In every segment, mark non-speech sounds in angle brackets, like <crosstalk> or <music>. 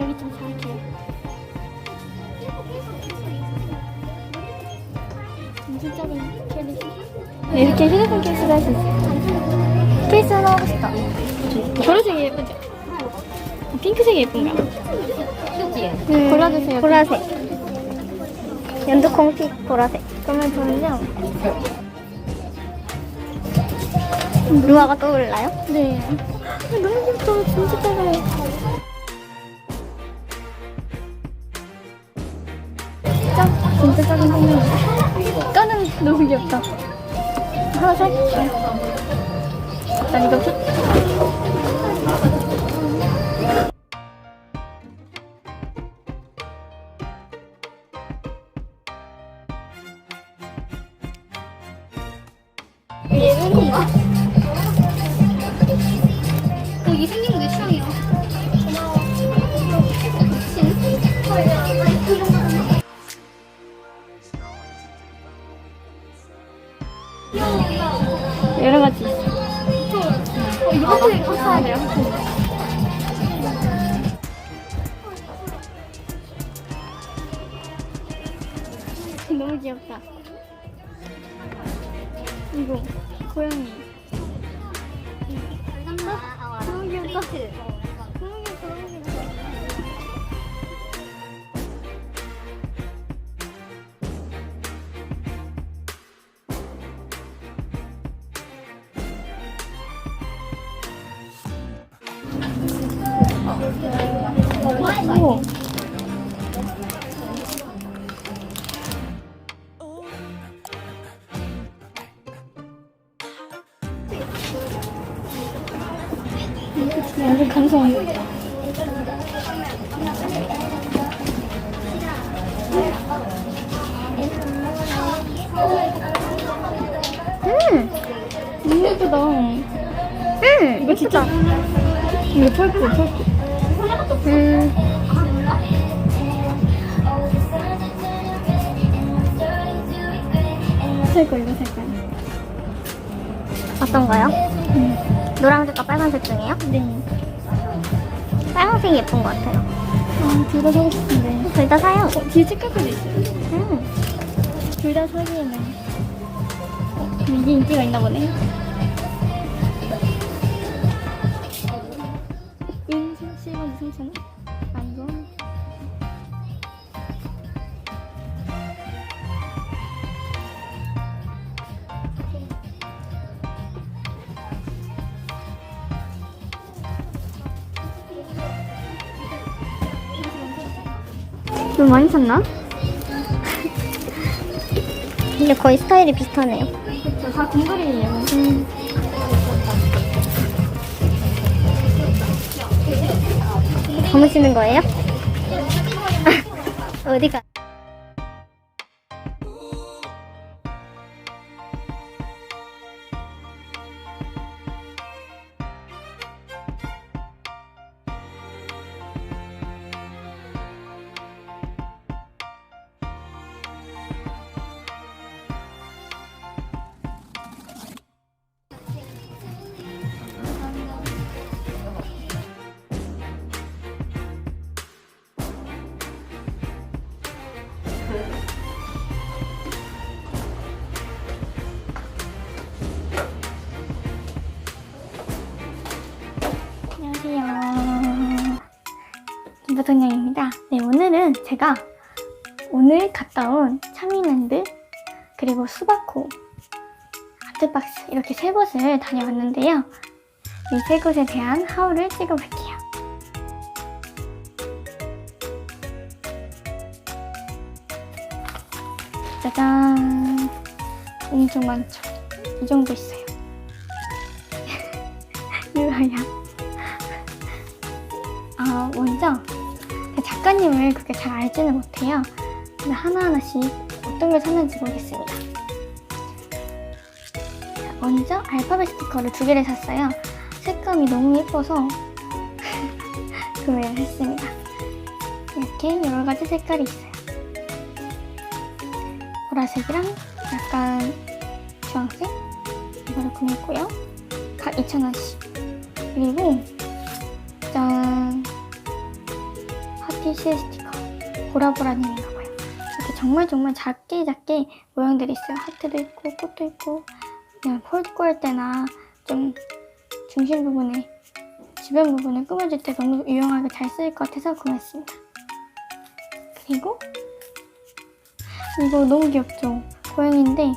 여기 좀 사게. 진짜 케이스. 이렇게 휴대폰 케이스가 할수 있어. 케이스 하나 하고 싶다. 보라색이 예쁘죠? 핑크색이 예쁜가? 음, 골라주세요. 네. 보라색. 연두콩빛 보라색. 그러면 저는요. 루아가 떠올라요? 네. 아, 너무 귀엽다. 진짜 따가워. 진짜 작은 똥이야. 까는 너무 귀엽다. 하나 살게요. 난 이거 피. <laughs> 너무 귀엽다. 이거 고양이. 너무 귀엽다. 너무 귀엽다. 너무 귀엽다. 오. 완전 감성. 음, 너무 예쁘다. 음, 이거 진짜. 이거 펄프, 펄프. 음. 살 거, 이거 살 거. 어떤 거요? 노란색과 빨간색 중에요? 네. 빨간색이 예쁜 것 같아요. 아, 둘 다 사고 싶은데. <laughs> 둘 다 사요. 어, 뒤에 책까지도 있어요. 음. 둘 다 사기에는. 어, 이게 인기가 있나 보네. 7만 2 3천 원? 좀 많이 샀나? 근데 거의 스타일이 비슷하네요. 그쵸, 다 공돌이에요. 음. 담으시는 거예요? <laughs> 어디가? 김보통령입니다. 네, 오늘은 제가 오늘 갔다 온 차미랜드 그리고 수바코 아트박스 이렇게 세 곳을 다녀왔는데요. 이 세 곳에 대한 하울을 찍어볼게요. 짜잔. 엄청 많죠? 이 정도 있어요. <laughs> 유아야. 아, 먼저 그 작가님을 그렇게 잘 알지는 못해요. 근데 하나하나씩 어떤 걸 샀는지 보겠습니다. 자, 먼저 알파벳 스티커를 두 개를 샀어요. 색감이 너무 예뻐서 <laughs> 구매를 했습니다. 이렇게 여러 가지 색깔이 있어요. 보라색이랑 약간 주황색 이거를 구매했고요. 각 2,000원씩. 그리고 티시 스티커 보라보라님인가봐요. 이렇게 정말 정말 작게 작게 모양들이 있어요. 하트도 있고 꽃도 있고 그냥 폴 때나 좀 중심 부분에 주변 부분을 꾸며줄 때 너무 유용하게 잘 쓰일 것 같아서 구매했습니다. 그리고 이거 너무 귀엽죠? 고양이인데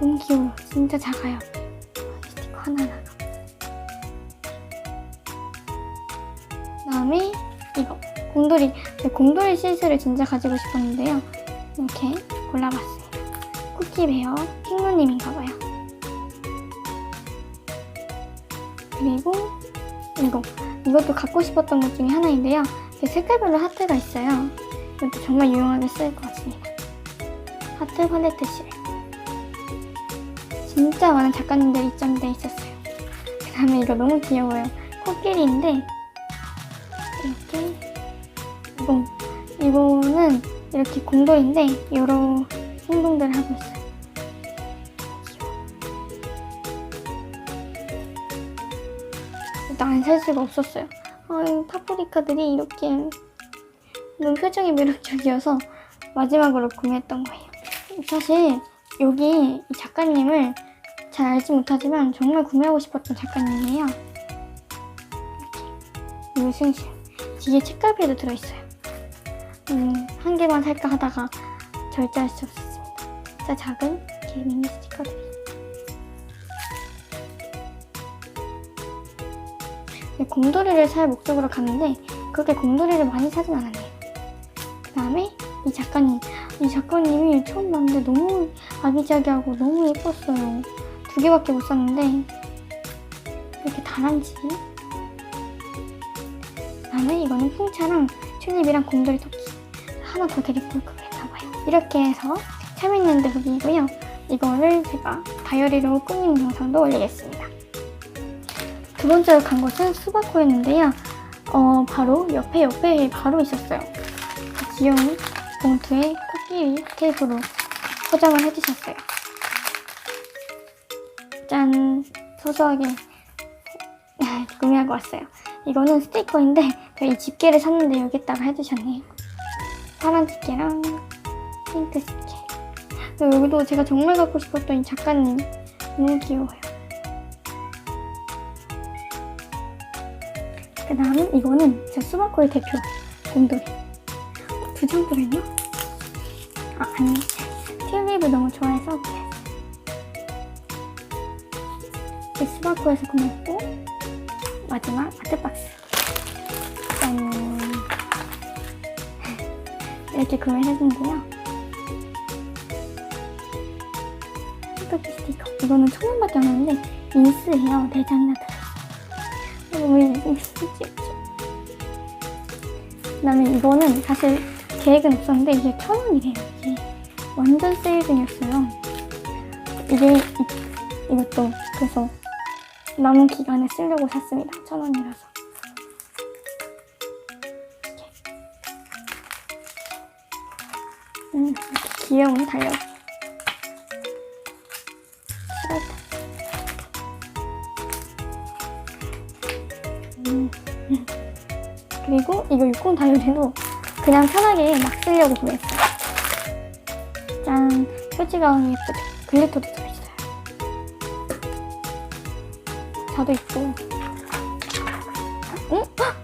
너무 귀여워요. 진짜 작아요. 스티커 하나하나가. 그 다음에 이거 곰돌이 제 곰돌이 시스를 진짜 가지고 싶었는데요. 이렇게 골라봤습니다. 쿠키베어 킹누님인가봐요. 그리고 이거 이것도 갖고 싶었던 것 중에 하나인데요. 색깔별로 하트가 있어요. 이것도 정말 유용하게 쓰일 것 같습니다. 하트 팔레트 실. 진짜 많은 작가님들이 입점돼 있었어요. 그 다음에 이거 너무 귀여워요. 코끼리인데 이거 이거는 이렇게 공돌인데 여러 행동들을 하고 있어요. 일단 안 살 수가 없었어요. 어, 이 파프리카들이 이렇게 너무 표정이 매력적이어서 마지막으로 구매했던 거예요. 사실 여기 이 작가님을 잘 알지 못하지만 정말 구매하고 싶었던 작가님이에요. 이렇게 유승실 뒤에 책갈피도 들어있어요. 음, 한 개만 살까 하다가 절제할 수 없었습니다. 진짜 작은 이렇게 미니 스티커들이. 네, 곰돌이를 살 목적으로 갔는데 그렇게 곰돌이를 많이 사진 않았네요. 그 다음에 이 작가님. 이 작가님이 처음 봤는데 너무 아기자기하고 너무 예뻤어요. 두 개밖에 못 샀는데 이렇게 다람쥐. 그 다음에 이거는 풍차랑 튤립이랑 곰돌이 토끼. 하나 더올걸 했나봐요. 이렇게 해서 재밌는 드북이고요. 이거를 제가 다이어리로 꾸미는 영상도 올리겠습니다. 두 번째로 간 곳은 수박코였는데요. 어, 바로 옆에 옆에 바로 있었어요. 그 귀여운 봉투에 코끼리 테이프로 포장을 해주셨어요. 짠! 소소하게 <laughs> 구매하고 왔어요. 이거는 스티커인데 이 집게를 샀는데 여기다가 해주셨네요. 파란 집게랑 핑크 집게. 여기도 제가 정말 갖고 싶었던 이 작가님 너무 귀여워요. 그 다음에 이거는 제 수박코의 대표 곰돌이 두 장 들어있나? 아 아니 튤립을 너무 좋아해서 수박코에서 구매했고 마지막 아트박스 이렇게 구매했는데요 스토키 스티커 이거는 천 원밖에 안 하는데 인스예요 네 장이나 들어있어요 너무 귀엽죠 그다음에 이거는 사실 계획은 없었는데 이게 천 원이래요. 이게 완전 세일 중이었어요. 이게 이, 이것도 그래서 남은 기간에 쓰려고 샀습니다. 천 원이라서. 음, 귀여운 다이어리. 싫었다. 음. 그리고 이거 육군 다이어리도 그냥 편하게 막 쓰려고 구매했어요. 짠! 표지가 예쁘죠? 글리터도 들어있어요. 저도 있고. 응? 헉!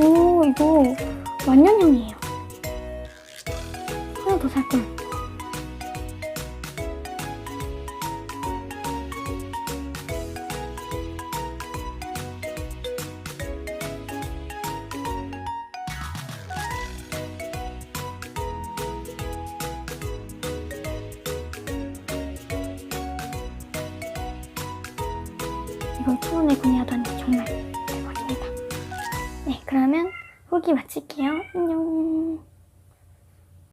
오, 이거 완년형이에요. 하나 더 살걸. 이걸 천 원에 구매하다니 정말 대박입니다. 네, 그러면 후기 마칠게요. 안녕.